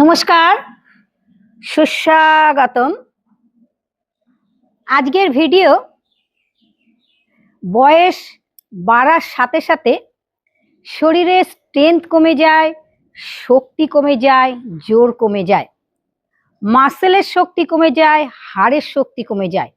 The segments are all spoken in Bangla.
নমস্কার। সুস্বাগতম। আজকের ভিডিও বয়স বাড়ার সাথে সাথে শরীরের স্ট্রেংথ কমে যায়, শক্তি কমে যায়, জোর কমে যায়। মাসেলের শক্তি কমে যায়, হাড়ের শক্তি কমে যায়।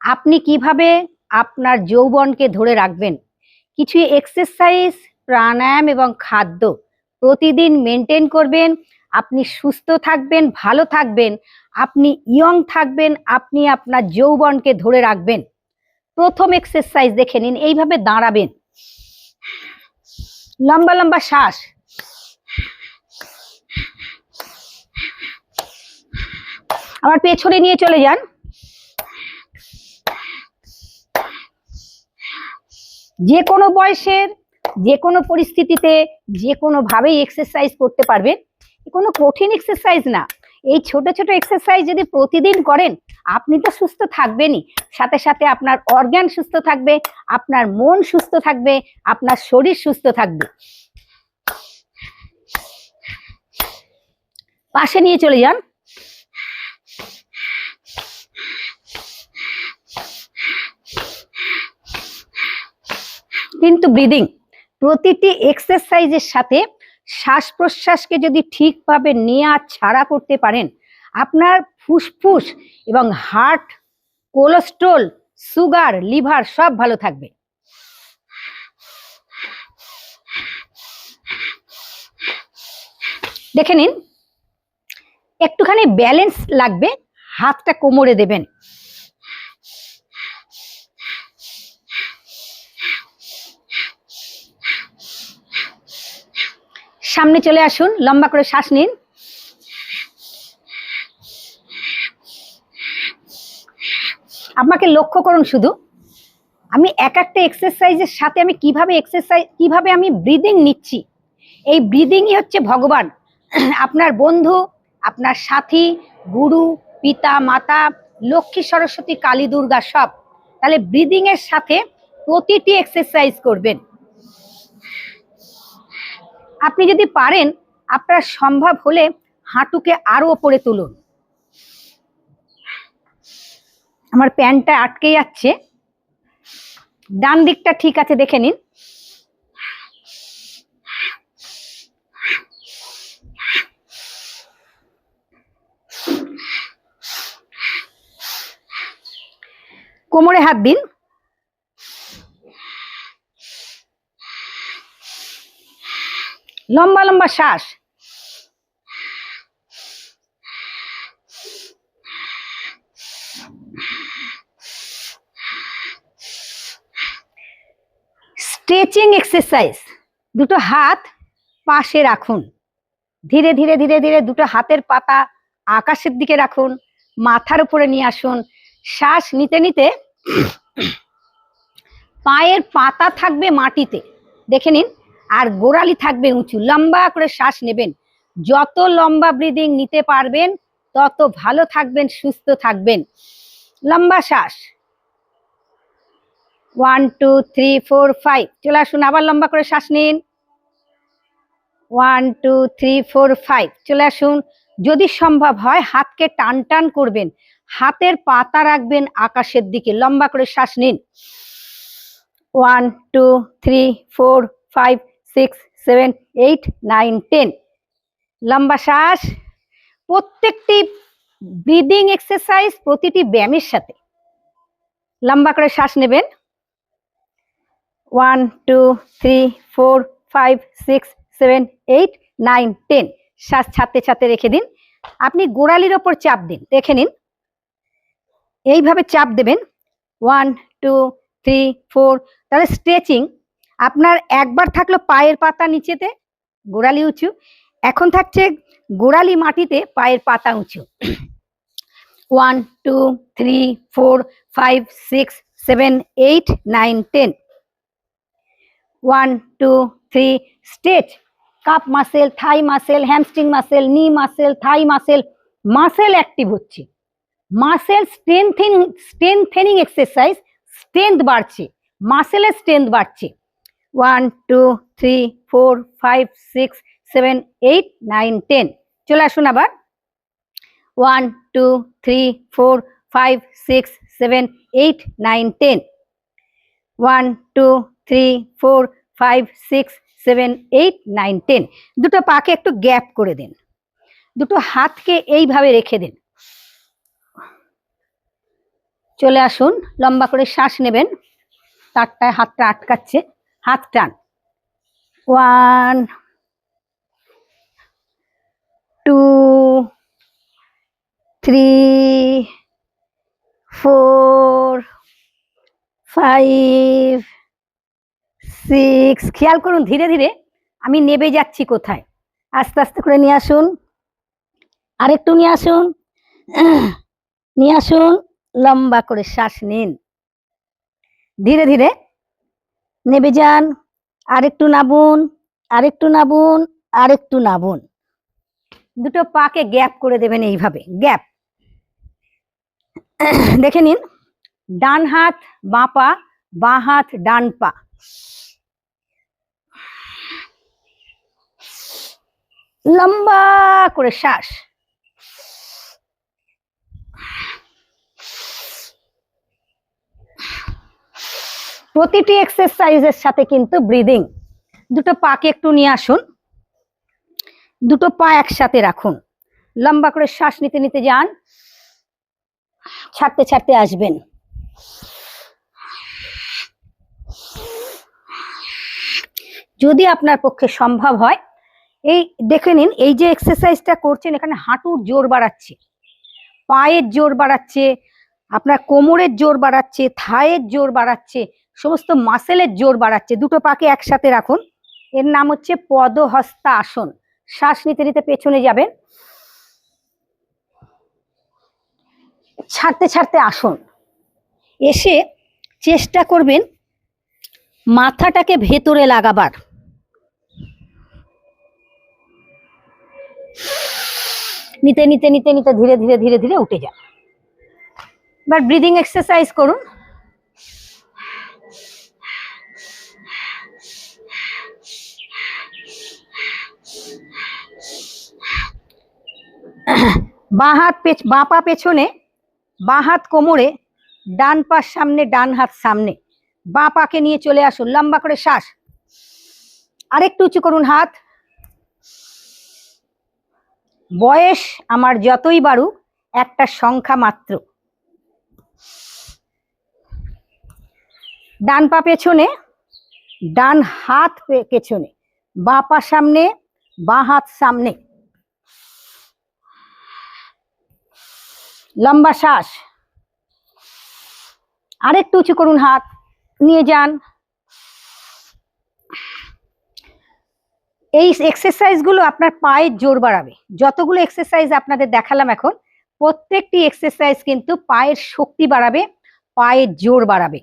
আপনি কীভাবে আপনার যৌবনকে ধরে রাখবেন? কিছু এক্সারসাইজ প্রাণায়াম এবং খাদ্য প্রতিদিন মেনটেন করবেন। আপনি সুস্থ থাকবেন, ভালো থাকবেন, আপনি ইয়ং থাকবেন, আপনি আপনার যৌবনকে ধরে রাখবেন। প্রথম এক্সারসাইজ দেখে নিন, এইভাবে দাঁড়াবেন। লম্বা লম্বা শ্বাস। আবার পেছনে নিয়ে চলে যান। যে কোনো বয়সের, যে কোনো পরিস্থিতিতে, যে কোনো ভাবেই এক্সারসাইজ করতে পারবেন। কোনো কঠিন এক্সারসাইজ না। এই ছোট ছোট এক্সারসাইজ যদি প্রতিদিন করেন, আপনি তো সুস্থ থাকবেনই। সাথে সাথে আপনার অর্গান সুস্থ থাকবে, আপনার মন সুস্থ থাকবে, আপনার শরীর সুস্থ থাকবে। পাশে নিয়ে চলে যান। কিন্তু ব্রিদিং প্রতিটি এক্সারসাইজের সাথে শ্বাস প্রশ্বাসকে যদি ঠিকভাবে নেওয়া ছাড়া করতে পারেন, আপনার ফুসফুস এবং হার্ট, কোলেস্ট্রল, সুগার, লিভার সব ভালো থাকবে। দেখে নিন, একটুখানি ব্যালেন্স লাগবে, হাতটা কোমরে দেবেন। সামনে চলে আসুন, লম্বা করে শ্বাস নিন। আমাকে লক্ষ্য করুন শুধু। আমি এক একটা এক্সারসাইজের সাথে আমি কীভাবে এক্সারসাইজ কীভাবে আমি ব্রিদিং নিচ্ছি। এই ব্রিদিংই হচ্ছে ভগবান। আপনার বন্ধু, আপনার সাথী, গুরু, পিতা, মাতা, লক্ষ্মী, সরস্বতী, কালী, দুর্গা, সব। তাহলে ব্রিদিং এর সাথে প্রতিটি এক্সারসাইজ করবেন। আপনি যদি পারেন, আপনার সম্ভব হলে হাঁটুকে আরও ওপরে তুলুন। আমার প্যান্টটা আটকে যাচ্ছে। ডান দিকটা ঠিক আছে, দেখে নিন। কোমরে হাত দিন। লম্বা লম্বা শ্বাস। Stretching exercise. দুটো হাত পাশে রাখুন। ধীরে ধীরে ধীরে ধীরে দুটো হাতের পাতা আকাশের দিকে রাখুন, মাথার উপরে নিয়ে আসুন। শ্বাস নিতে নিতে পায়ের পাতা থাকবে মাটিতে। দেখে নিন। আর গোড়ালি থাকবে উঁচু, লম্বা করে শ্বাস নেবেন। যত লম্বা ব্রিদিং নিতে পারবেন, তত ভালো থাকবেন, সুস্থ থাকবেন। লম্বা শ্বাস। One two three four five চলে আসুন, আবার লম্বা করে শ্বাস নিন। One two three four five চলে আসুন। যদি সম্ভব হয়, হাতকে টান টান করবেন। হাতের পাতা রাখবেন আকাশের দিকে। লম্বা করে শ্বাস নিন। One two three four five six seven eight nine ten লম্বা শ্বাস, প্রত্যেকটি ব্রিদিং এক্সারসাইজ প্রতিটি ব্যায়ামের সাথে। লম্বা করে শ্বাস নেবেন। One two three four five six seven eight nine ten শ্বাস ছাড়তে ছাড়তে রেখে দিন। আপনি গোড়ালির ওপর চাপ দিন। রেখে নিন। এইভাবে চাপ দেবেন। ওয়ান টু থ্রি ফোর তাহলে স্ট্রেচিং আপনার একবার থাকল পায়ের পাতা নিচেতে, গোড়ালি উঁচু। এখন থাকছে গোড়ালি মাটিতে পায়ের পাতা উঁচু। One two three four five six seven eight nine ten one two three state calf muscle thigh muscle hamstring muscle knee muscle thigh muscle muscle active হচ্ছে। Muscle strengthing strengthening exercise strength বাড়ছে। মাসেলের স্ট্রেংথ বাড়ছে। One, two, three, four, five, six, seven, eight, nine, ten. চলে আসুন আবার। One, two, three, four, five, six, seven, eight, nine, ten. One, two, three, four, five, six, seven, eight, nine, ten. দুটো পাকে একটু গ্যাপ করে দিন। দুটো হাতকে এইভাবে রেখে দিন। চলে আসুন। লম্বা করে শ্বাস নেবেন। তারটায় হাতটা আটকাচ্ছে। হাত টান। One two three four five six খেয়াল করুন, ধীরে ধীরে আমি নেবে যাচ্ছি কোথায়? আস্তে আস্তে করে নিয়ে আসুন। আরেকটু নিয়ে আসুন। নিয়ে আসুন। লম্বা করে শ্বাস নিন। ধীরে ধীরে নেবে যান। আরেকটু নাবুন আরেকটু নাবুন আরেকটু নাবুন। দুটো পাকে গ্যাপ করে দেবেন এইভাবে, গ্যাপ। দেখে নিন, ডান হাত বাঁ পা, বাঁ হাত ডান পা। লম্বা করে শ্বাস। প্রতিটি এক্সারসাইজের সাথে কিন্তু ব্রিদিং দুটো পাকে একটু নিয়ে আসুন। দুটো পা একসাথে রাখুন। লম্বা করে শ্বাস নিতে নিতে যান। ছাড়তে ছাড়তে আসবেন। যদি আপনার পক্ষে সম্ভব হয়, এই দেখে নিন, এই যে এক্সারসাইজটা করছেন, এখানে হাঁটুর জোর বাড়াচ্ছে, পায়ের জোর বাড়াচ্ছে, আপনার কোমরের জোর বাড়াচ্ছে, থায়ের জোর বাড়াচ্ছে সমস্ত মাসেলের জোর বাড়াচ্ছে। দুটো পাকে একসাথে রাখুন। এর নাম হচ্ছে পদহস্তা আসন শ্বাস নিতে নিতে পেছনে যাবেন। ছাড়তে ছাড়তে আসুন। এসে চেষ্টা করবেন মাথাটাকে ভেতরে লাগাবার। নিতে নিতে নিতে নিতে ধীরে ধীরে ধীরে ধীরে উঠে যান। এবার ব্রিদিং এক্সারসাইজ করুন। বাঁ হাত পেছ বাঁ পা পেছনে, বাঁ হাত কোমরে, ডান পা সামনে, ডান হাত সামনে। বাঁ পাকে নিয়ে চলে আসুন, লম্বা করে শ্বাস। আরেকটু উঁচু করুন হাত। বয়স আমার যতই বাড়ুক, একটা সংখ্যা মাত্র। ডান পা পেছনে, ডান হাত পেছনে। বাঁ পা সামনে, বাঁ হাত সামনে। লম্বা শ্বাস। আরেকটু উঁচু করুন হাত, নিয়ে যান। এই এক্সারসাইজগুলো আপনার পায়ের জোর বাড়াবে। যতগুলো এক্সারসাইজ আপনাদের দেখালাম এখন, প্রত্যেকটি এক্সারসাইজ কিন্তু পায়ের শক্তি বাড়াবে পায়ের জোর বাড়াবে।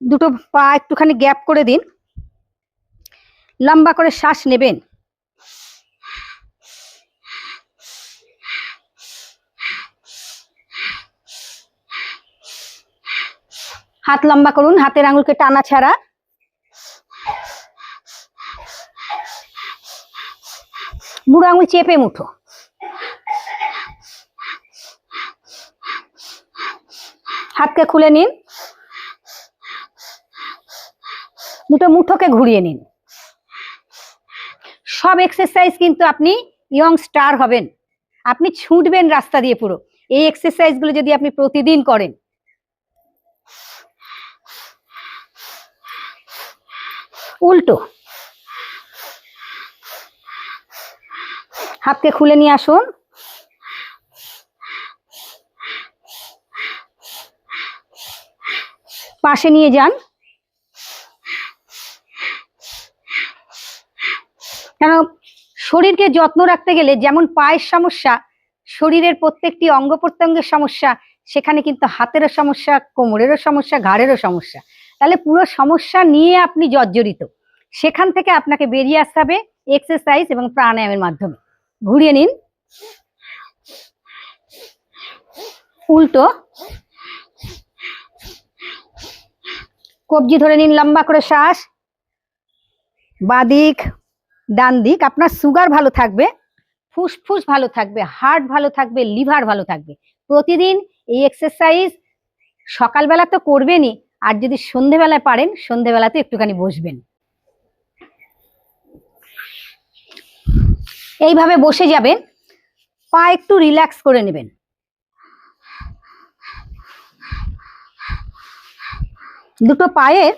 দুটো পা একটুখানি গ্যাপ করে দিন। লম্বা করে শ্বাস নেবেন। হাত লম্বা করুন, হাতের আঙুলকে টানা ছাড়া। বুড়ো আঙুল চেপে মুঠো। হাতকে খুলে নিন। দুটো মুঠোকে ঘুরিয়ে নিন। সব এক্সারসাইজ কিন্তু আপনি ইয়ং স্টার হবেন। আপনি ছুটবেন রাস্তা দিয়ে পুরো। এই এক্সারসাইজগুলো যদি আপনি প্রতিদিন করেন উল্টো। হাতকে খুলে নিয়ে আসুন। পাশে নিয়ে যান। কেন, শরীরকে যত্ন রাখতে গেলে যেমন পায়ের সমস্যা, শরীরের প্রত্যেকটি অঙ্গ প্রত্যঙ্গের সমস্যা, সেখানে কিন্তু হাতেরও সমস্যা, কোমরেরও সমস্যা, ঘাড়েরও সমস্যা। তাহলে পুরো সমস্যা নিয়ে আপনি জর্জরিত। সেখান থেকে আপনাকে বেরিয়ে আসতে হবে এক্সারসাইজ এবং প্রাণায়ামের মাধ্যমে। ঘুরিয়ে নিন। উল্টো। কবজি ধরে নিন, লম্বা করে শ্বাস। বাদিক ডান দিক। আপনার সুগার ভালো থাকবে, ফুসফুস ভালো থাকবে হার্ট ভালো থাকবে লিভার ভালো থাকবে। প্রতিদিন এই এক্সারসাইজ সকালবেলা তো করবেনই আর যদি সন্ধেবেলায় পারেন সন্ধেবেলাতে একটুখানি বসবেন। এইভাবে বসে যাবেন, পা একটু রিল্যাক্স করে নেবেন। দুটো পায়ের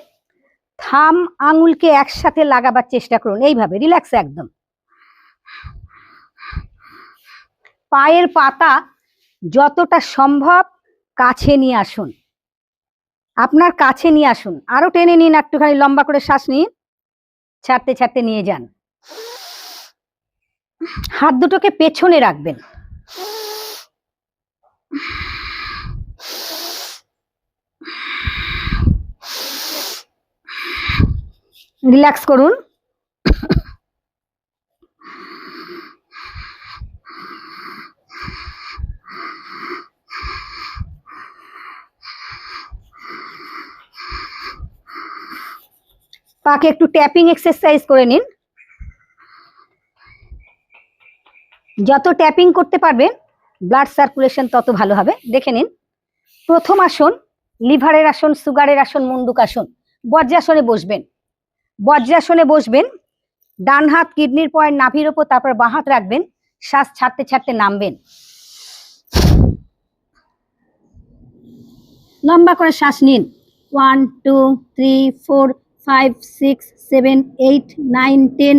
থাম আঙুলকে একসাথে লাগাবার চেষ্টা করুন, এইভাবে, রিল্যাক্স একদম। পায়ের পাতা যতটা সম্ভব কাছে নিয়ে আসুন। আপনার কাছে নিয়ে আসুন। আরও টেনে নিন, একটুখানি লম্বা করে শ্বাস নিন। ছাড়তে ছাড়তে নিয়ে যান। হাত দুটোকে পেছনে রাখবেন। রিল্যাক্স করুন। পাকে একটু ট্যাপিং এক্সারসাইজ করে নিন। যত ট্যাপিং করতে পারবেন ব্লাড সার্কুলেশন তত ভালো হবে। দেখে নিন। প্রথম আসন, লিভারের আসন, সুগারের আসন, মুন্ডুক আসন, বজ্রাসনে বসবেন। বজ্রাসনে বসবেন, ডান হাত কিডনির পয়েন্ট নাভির ওপর, তারপর বাঁ হাত রাখবেন, শ্বাস ছাড়তে ছাড়তে নামবেন। লম্বা করে শ্বাস নিন। One two three four five six seven eight nine ten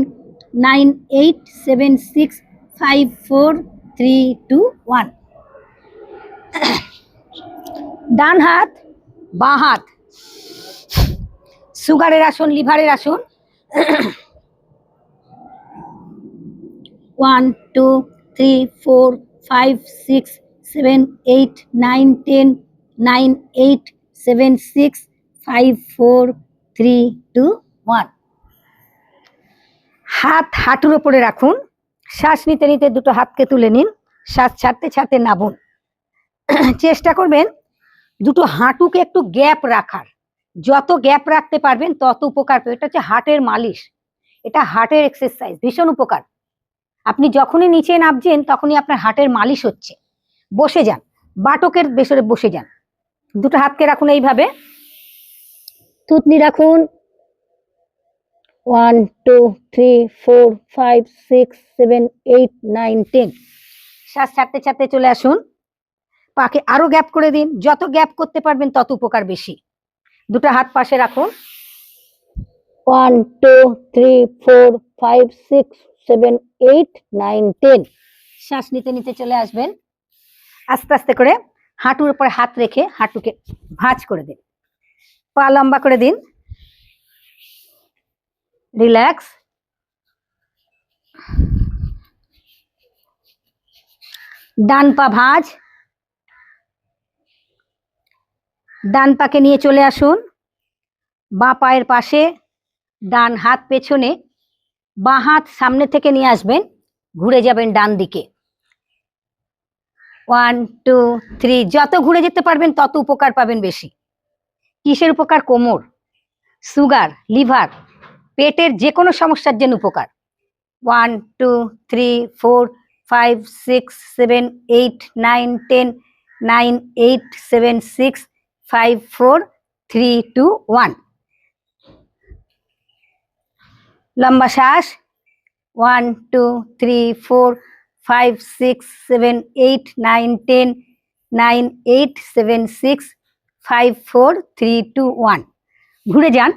nine eight seven six five four three two one ডান হাত, বাঁ হাত। সুগারের আসন, লিভারের আসন। One two three four five six seven eight nine ten nine eight seven six five four three two one হাত হাঁটুর ওপরে রাখুন। শ্বাস নিতে নিতে দুটো হাতকে তুলে নিন। শ্বাস ছাড়তে ছাড়তে নাবুন চেষ্টা করবেন দুটো হাঁটুকে একটু গ্যাপ রাখার। যত গ্যাপ রাখতে পারবেন, তত উপকার পাবে এটা হচ্ছে হার্টের মালিশ। এটা হার্টের এক্সারসাইজ ভীষণ উপকার। আপনি যখনই নিচে নামছেন, তখনই আপনার হার্টের মালিশ হচ্ছে। বসে যান। বাটকের বেসরে বসে যান। দুটো হাতকে রাখুন এইভাবে। থুতনি রাখুন। One two three four five six seven eight nine ten শ্বাস ছাড়তে ছাড়তে চলে আসুন। পাকে আরও গ্যাপ করে দিন। যত গ্যাপ করতে পারবেন, তত উপকার বেশি। দুটো হাত পাশে রাখুন। One two three four five six seven eight nine ten শ্বাস নিতে নিতে চলে আসবেন। আস্তে আস্তে করে হাঁটুর উপরে হাত রেখে হাঁটুকে ভাঁজ করে দিন। পা লম্বা করে দিন। রিল্যাক্স ডান পা ভাঁজ। ডান পাকে নিয়ে চলে আসুন। বাঁ পায়ের পাশে, ডান হাত পেছনে, বাঁ হাত সামনে থেকে নিয়ে আসবেন। ঘুরে যাবেন ডান দিকে। ওয়ান টু থ্রি যত ঘুরে যেতে পারবেন, তত উপকার পাবেন বেশি। কিসের উপকার? কোমর, সুগার, লিভার, পেটের যে কোনো সমস্যার জন্য উপকার। One, two, three, four, five, six, seven, eight, nine, ten, nine, eight, seven, six, five, four, three, two, one. লম্বা শ্বাস। One, two, three, four, five, six, seven, eight, nine, ten, nine, eight, seven, six five four three two one ঘুরে যান।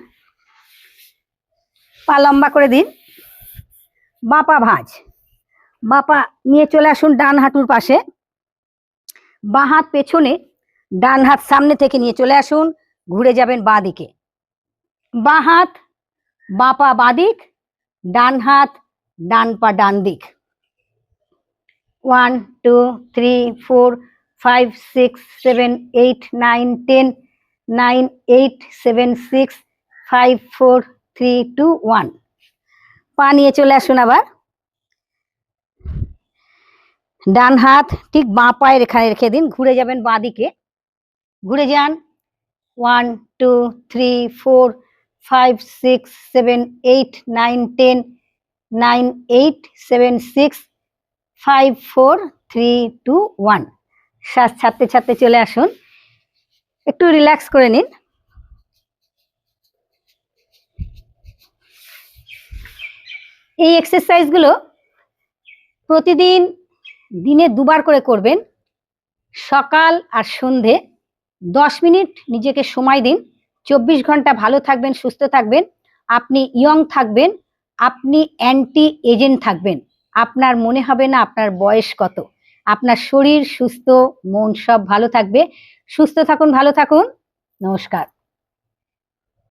পা লম্বা করে দিন। বাপা ভাঁজ। বাপা নিয়ে চলে আসুন ডান হাঁটুর পাশে। বাঁ হাত পেছনে, ডান হাত সামনে থেকে নিয়ে চলে আসুন। ঘুরে যাবেন বাঁ দিকে। বাঁ হাত, বাঁ পা বাঁ দিক, ডান হাত, ডান পা ডান দিক। One two three four five six seven eight nine ten nine eight seven six five four three two one পা নিয়ে চলে আসুন আবার ডান হাত ঠিক বাঁ পায়ের এখানে রেখে দিন ঘুরে যাবেন বাঁ দিকে ঘুরে যান one two three four five six seven eight nine ten nine eight seven six five four three two one শ্বাস ছাড়তে ছাড়তে চলে আসুন। একটু রিল্যাক্স করে নিন। এই এক্সারসাইজগুলো প্রতিদিন দিনে দুবার করে করবেন। সকাল আর সন্ধে দশ মিনিট নিজেকে সময় দিন। চব্বিশ ঘণ্টা ভালো থাকবেন, সুস্থ থাকবেন। আপনি ইয়ং থাকবেন, আপনি অ্যান্টি এজেন্ট থাকবেন। আপনার মনে হবে না আপনার বয়স কত। আপনার শরীর সুস্থ মন সব ভালো থাকবে। সুস্থ থাকুন ভালো থাকুন। নমস্কার।